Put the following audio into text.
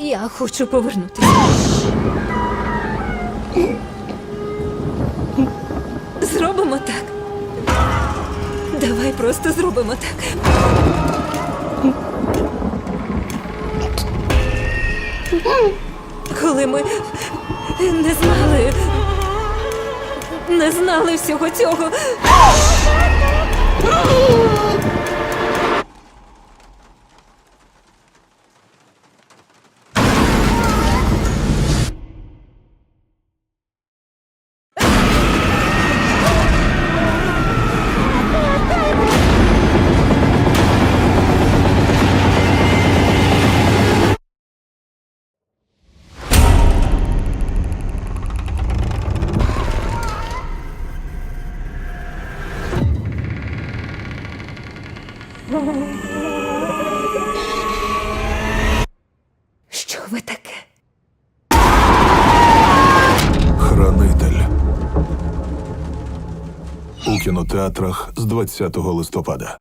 Я хочу повернутися. Зробимо так. Давай просто зробимо так. Коли ми не знали, не знали всього цього. Oh! Що ви таке? Хранитель. У кінотеатрах з 20 листопада.